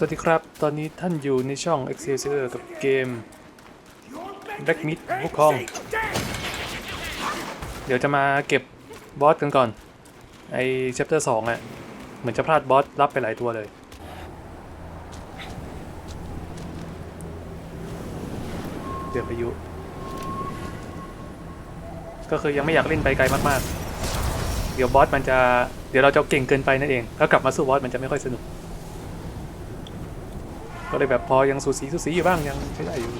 สวัสดีครับ ตอนนี้ท่านอยู่ในช่อง Excelsior กับเกม Black Myth ผู้ครองเดี๋ยวจะมาเก็บบอสกันก่อน ไอ chapter 2อะ เหมือนจะพลาดบอสรับไปหลายตัวเลย เดือดพายุ ก็คือยังไม่อยากเล่นไปไกลมากๆ เดี๋ยวบอสมันจะ เดี๋ยวเราจะเก่งเกินไปนั่นเอง แล้วกลับมาสู้บอสมันจะไม่ค่อยสนุก ก็เลยแบบพอยังสูสีสูสีอยู่บ้างยังใช้ได้อยู่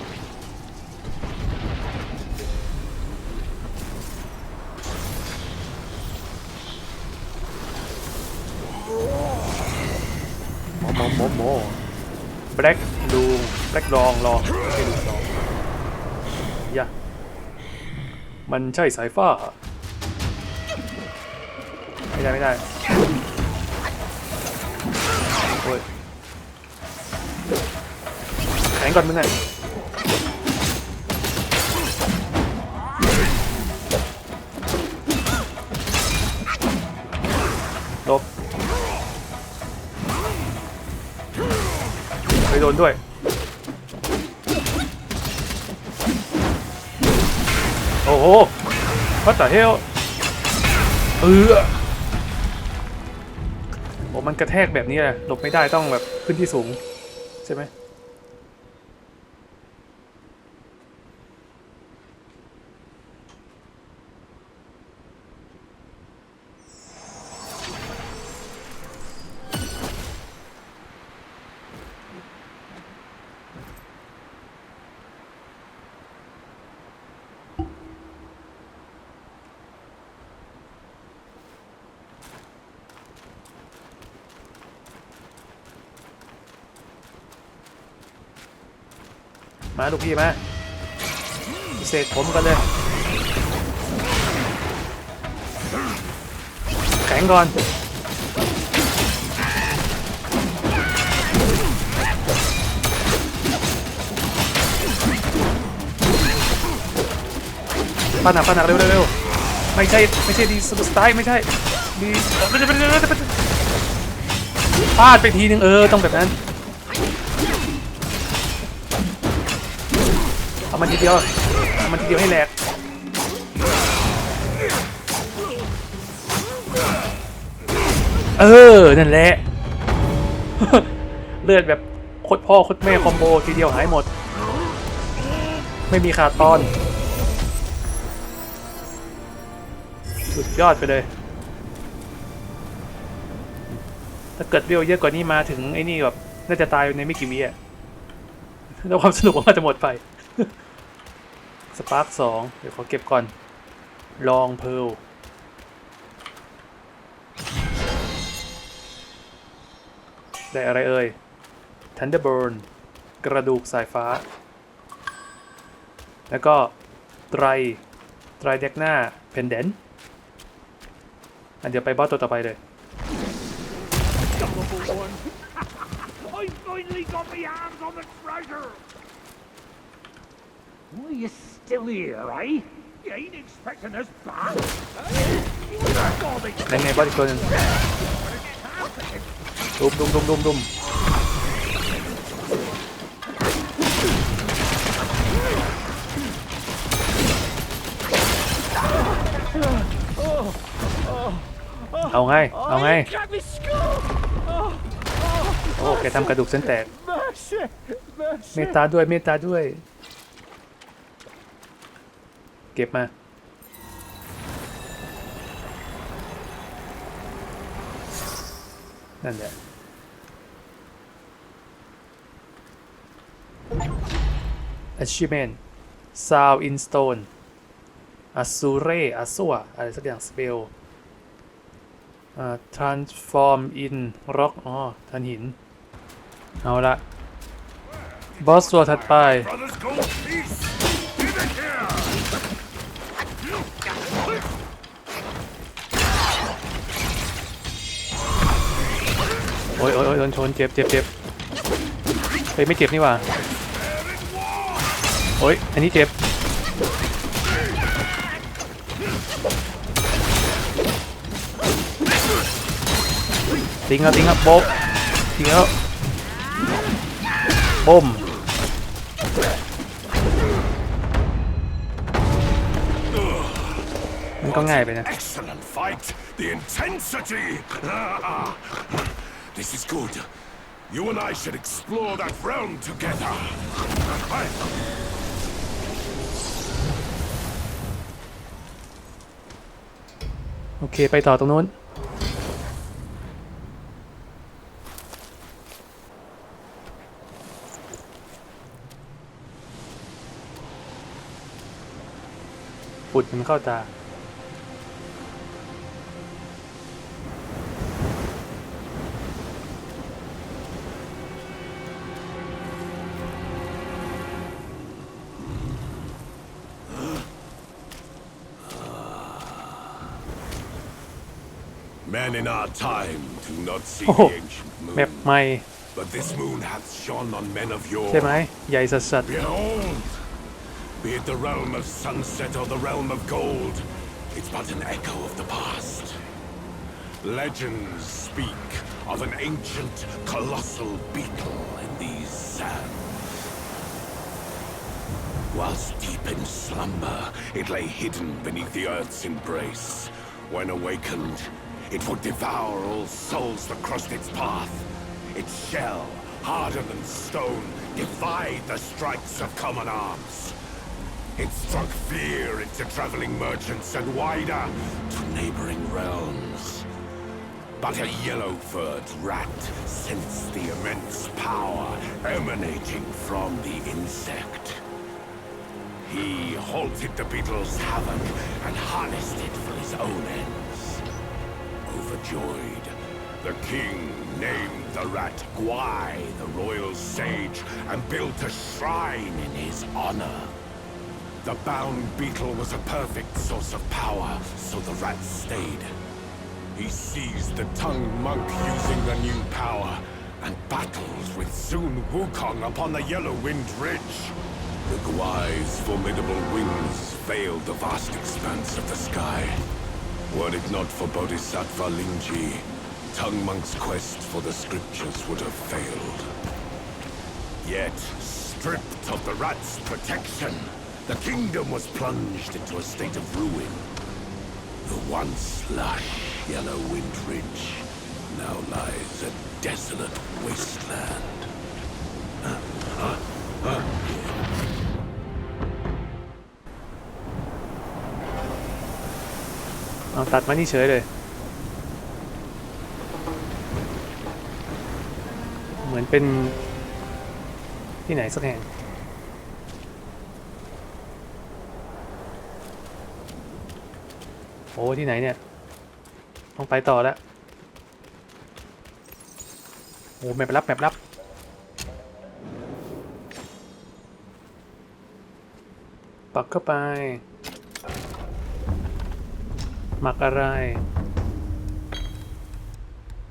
โมโมโมโมแบล็กดูแบล็กลองลองไม่ใช่ดูลองย่ามันใช่สายฟ้า ไม่ได้ ไม่ได้โอ้ย งก่อนมึงไงลบไปโดนด้วยโอ้โหวัดแต่เฮลเออโอ้มันกระแทกแบบนี้แหละหลบไม่ได้ต้องแบบขึ้นที่สูง ใช่ไหม มาลูกพี่มาเสกผมกันเลย แข็งก่อนป้าหนักป้าหนักเร็วเร็วเร็วไม่ใช่ไม่ใช่ดีสไตล์ไม่ใช่ดีพลาดไปทีนึงเออต้องแบบนั้น เอามันทีเดียวเอามันทีเดียวให้แหลกเออ นั่นแหละ เลือดแบบโคตรพ่อโคตรแม่คอมโบทีเดียวหายหมด ไม่มีขาดตอน สุดยอดไปเลย ถ้าเกิดเรียวเยอะกว่านี้มาถึงไอ้นี่แบบ น่าจะตายในไม่กี่วิอะแล้วความสนุกก็จะหมดไป สปาร์กสองเดี๋ยวขอเก็บก่อน ลองเพลได้อะไรเอ่ย Thunderburn กระดูกสายฟ้า แล้วก็ไตร ไตรเด็กหน้า เพนเดนอันเดี๋ยวไปบอสตัวต่อไปเลย I finally got my hands on the treasure! Oh, you still here, eh? You ain't expecting us back? Garbage ในไงบอสอีกตัวหนึงดุมดุมดุมดุมดุมเอาไงเอาไง Got me skull! โอ้แกทำกระดูกเส้นแตก เมตตาด้วย เมตตาด้วย เก็บมา นั่นแหละ achievement sound in stone asure asua อะไรสักอย่าง spell อ่า transform in rock อ๋อทันหิน เอาละบอสตัวถัดไป โอ้ยโอ้ยโดนชนเจ็บเจ็บเจ็บเฮ้ยไม่เจ็บนี่หว่าโอ้ยอันนี้เจ็บทิ้งแล้วทิ้งแล้วโบ๊ะทิ้งแล้วบมมันก็ง่ายไปนะ this is good. You and I should explore that realm together. I- โอเค ไปต่อตรงนู้น ปุดมันเข้าตา Men in our time do not see Oh, the ancient แมป moon, ใหม่ but this moon hath shone on men of yore. ใช่ไหม ใหญ่สัสสัส Behold! Be it the realm of sunset or the realm of gold, it's but an echo of the past. Legends speak of an ancient, colossal beetle in these sands. Whilst deep in slumber, it lay hidden beneath the earth's embrace. When awakened, it would devour all souls that crossed its path. Its shell, harder than stone, defied the strikes of common arms. It struck fear into traveling merchants and wider to neighboring realms. But a yellow-furred rat sensed the immense power emanating from the insect. He halted the beetle's havoc and harnessed it for his own ends. Overjoyed, the king named the rat Gwai, the royal sage, and built a shrine in his honor. The bound beetle was a perfect source of power, so the rat stayed. He seized the tongue monk using the new power and battled with Sun Wukong upon the Yellow Wind Ridge. The Gwai's formidable wings veiled the vast expanse of the sky. Were it not for Bodhisattva Lingji, Tongue Monk's quest for the scriptures would have failed. Yet, stripped of the rat's protection, the kingdom was plunged into a state of ruin. The once lush Yellow Wind Ridge now lies a desolate wasteland. เอาตัดมานี่เฉยเลย เหมือนเป็นที่ไหนสักแห่งโอ้ที่ไหนเนี่ย ต้องไปต่อแล้วโอ้แมปรับแมปรับปักเข้าไป มักอะไร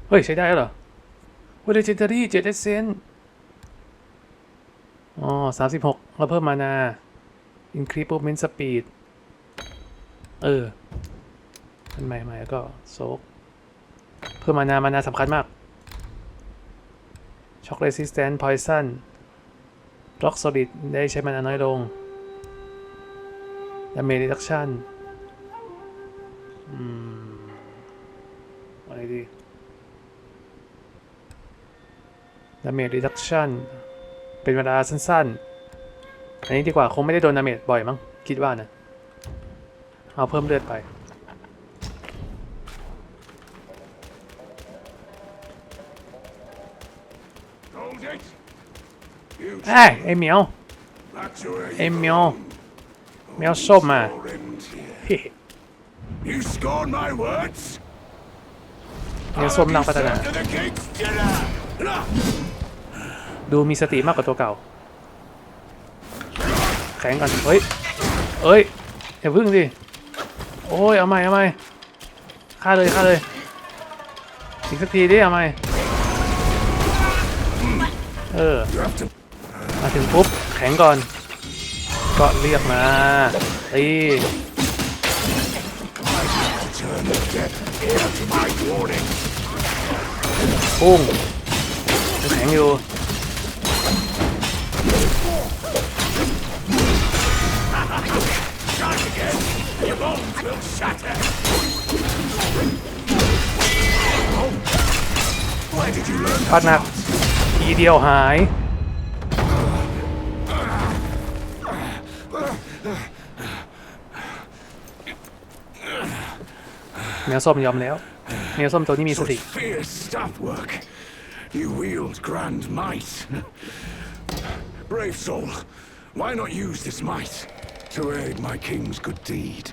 เฮ้ย ใช้ได้เหรอเวอร์เจนเตอรี่เจ็ดเอเซนอ๋อสามสิบหกเราเพิ่มมานา increase movement speed เอออันใหม่ใหม่แล้วก็โซกเพิ่มมานามานาสำคัญมากช็อก resistant poison rock solid ได้ใช้มานาน้อยลง damage reduction อืมอะไรดี damage reduction เป็นเวลาสั้นๆ อันนี้ดีกว่าคงไม่ได้โดน damage บ่อยมั้งคิดว่านะ เอาเพิ่มเลือดไป เอ้ยไอเหมียว ไอเหมียวเหมียวส้มมา Your end here. เฮ้ You scorn my words? เหมียวส้มนักพัฒนา To the king's dinner! ดูมีสติมากกว่าตัวเก่า แข็งก่อนเฮ้ยเอ้ยอย่าพึ่งสิโอ้ยเอาใหม่เอาใหม่ฆ่าเลยฆ่าเลยอีกสักทีดิเอาใหม่เออ You have to มาถึงปุ๊บแข็งก่อน ก็เรียกมาตี พุ่งแข็งอยู่ปัดนักทีเดียวหาย แมวส้มยอมแล้วแมวส้มตัวนี้มีสติ Such fierce staff work. You wield grand might. Brave soul, why not use this might to aid my king's good deed?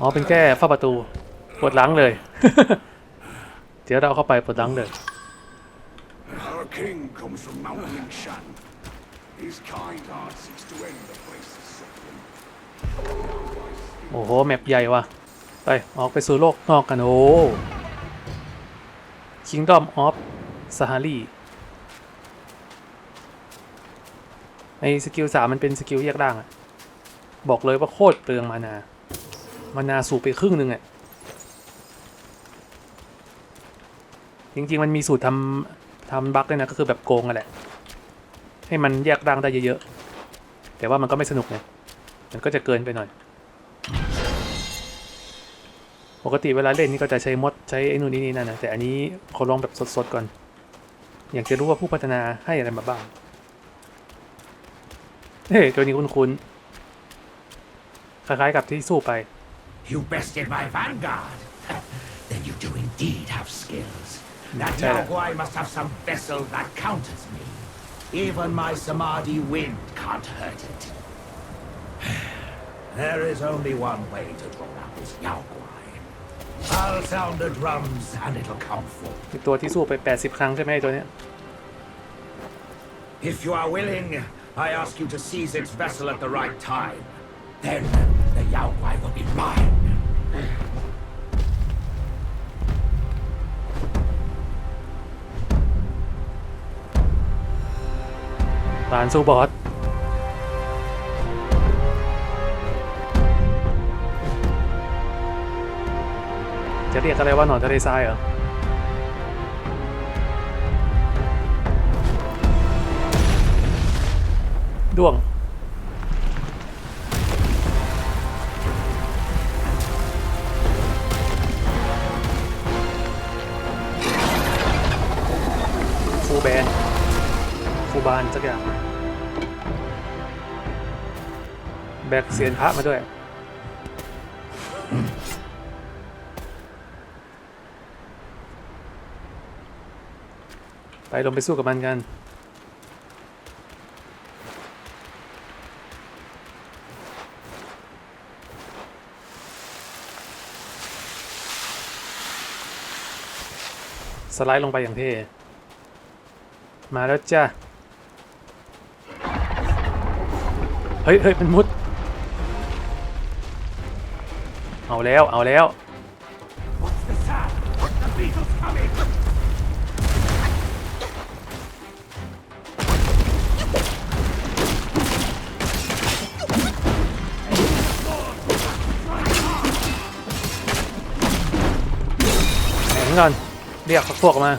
อ๋อ เป็นแค่ฝ้าประตูปวดหลังเลย เดี๋ยวเราเข้าไปปวดหลังเลย Our king comes from Mount Lingshan. His kind heart seeks to end the place's suffering. โอ้โห แมปใหญ่ว่ะ ไป ออกไปสู่โลกนอกกันโอ้ Kingdom of Sahari ไอสกิลสามมันเป็นสกิลแยกร่างอะบอกเลยว่าโคตรเปลืองมานา มานาสูบไปครึ่งหนึ่งอะจริง ๆ มันมีสูตรทำทำบั๊กด้วยนะ ก็คือแบบโกงอะแหละ ให้มันแยกร่างได้เยอะ ๆ แต่ว่ามันก็ไม่สนุกไงมันก็จะเกินไปหน่อย ปกติเวลาเล่นนี่ก็จะใช้มดใช้ไอ้นู่นนี่นี่นั่นนะแต่อันนี้ขอลองแบบสดๆก่อน อยากจะรู้ว่าผู้พัฒนาให้อะไรมาบ้างเฮ้ยตัวนี้คุ้นๆคล้ายๆกับที่สู้ไป You bested my vanguard. then you do indeed have skills. That Tell it. Yaogwai must have some vessel that counters me. Even my Samadhi wind can't hurt it. There is only one way to draw out this Yaogwai. I'll sound the drums and it'll come forth. คือตัวที่สู้ไป 80 ครั้งใช่ไหมไอ้ตัวเนี้ย If you are willing, I ask you to seize its vessel at the right time. Then the Yaogwai will be mine. ผ่านสู้บอส เรียกอะไรว่าหนอนทะเลทรายเหรอด้วง ฟูแบน ฟูบานสักอย่าง แบกเสียนพระมาด้วย ลงไปสู้กับมันกัน สไลด์ลงไปอย่างเท่ มาแล้วจ้าเฮ้ยเฮ้ยมันมุด เอาแล้ว เอาแล้ว ก่อน เรียกพวกมา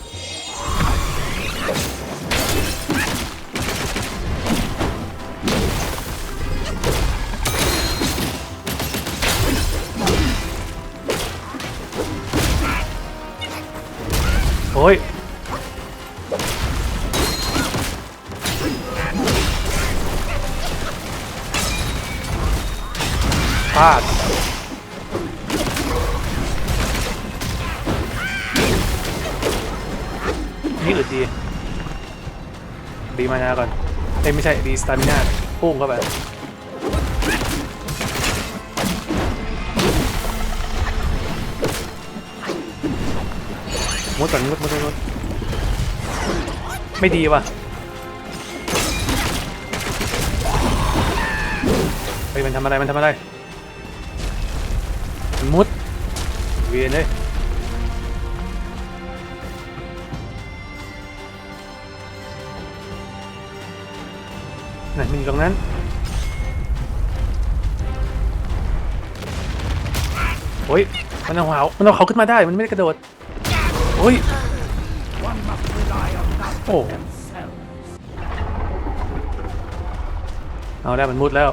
ช่ดีสตามิน่าพุ่งเข้าไปมุดก่อนมุดมุดมุดมุดไม่ดีว่ะเฮ้ยมันทำอะไรมันทำอะไรมันมุดเวียนเลย ตรงนั้นโอ้ยมันเอาเขามันเอาเขาขึ้นมาได้ มันไม่ได้กระโดดโอ้ยโอ้เอาได้มันมุดแล้ว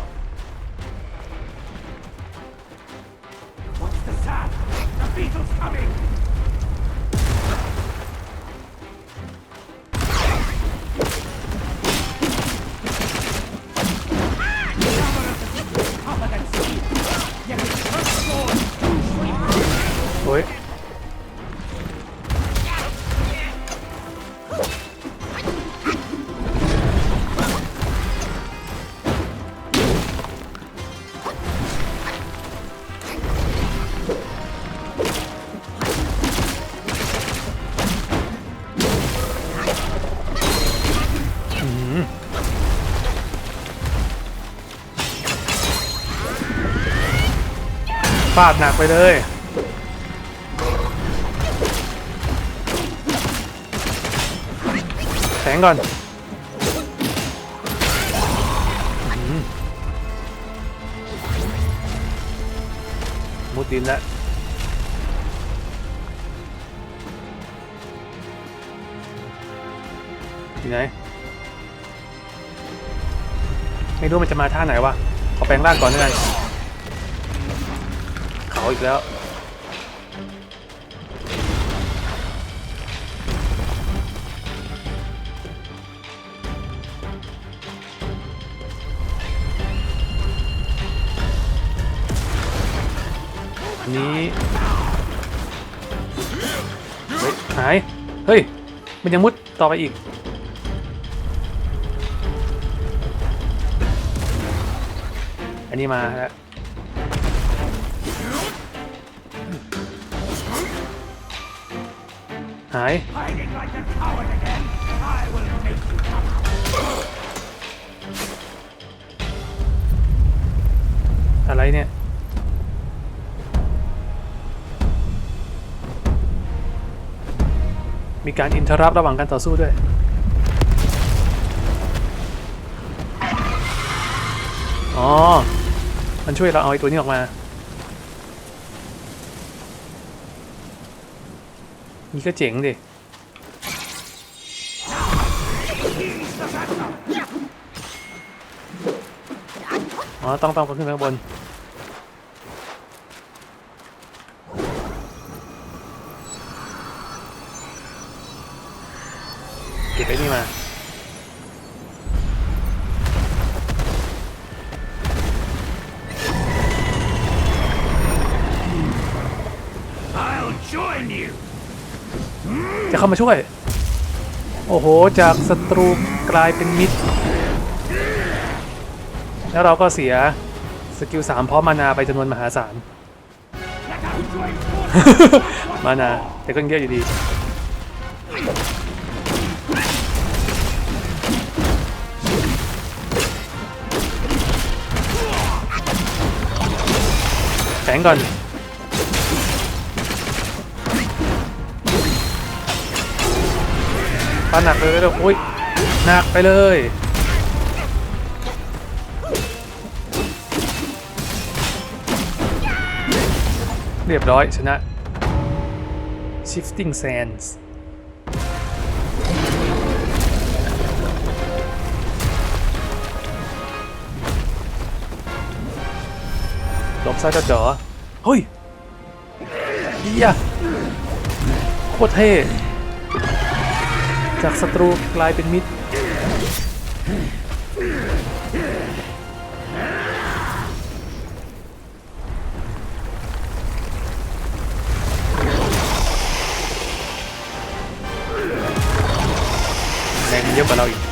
ฟาดหนักไปเลยแข็งก่อนอมมุดดินแล้วอยู่ไหน ไม่รู้มันจะมาท่าไหนวะ ขอแปลงร่างก่อนด้วยกัน อีกแล้วนนี้เฮ้ยหาย เฮ้ย มันยังมุดต่อไปอีก อันนี้มาแล้ว หาย อะไรเนี่ย มีการอินเทอร์รับระหว่างการต่อสู้ด้วยอ๋อ มันช่วยเราเอาไอ้ตัวนี้ออกมา นี่ก็เจ๋งดิอ๋อ ต้องต้องขึ้นไปข้างบน เข้ามาช่วย โอ้โห จากศัตรูกลายเป็นมิตร แล้วเราก็เสียสกิลสามพร้อมมานาไปจำนวนมหาศาล Let us join forces. มานา แต่ก็ยังเยอะอยู่ดีแข็งก่อน ปาหนักเลยเลยโอ้ยหนักไปเลยเรียบร้อยชนะ Shifting Sands หลบซ้ายจ๋อเฮ้ยเฮียโคตรเท่ จากศัตรูกลายเป็นมิตร แรงมันเยอะกว่าเราอีก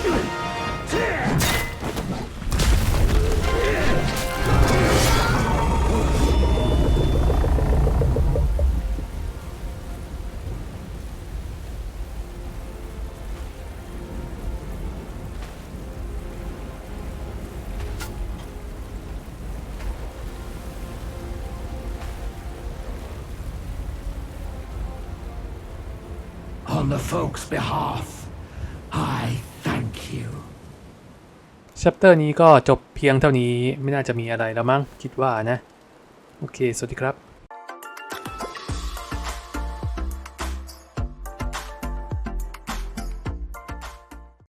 On the folks' behalf, I thank you. ชปเตอร์นี้ก็จบเพียงเท่านี้ไม่น่าจะมีอะไรแล้วมั้งคิดว่านะ โอเค สวัสดีครับ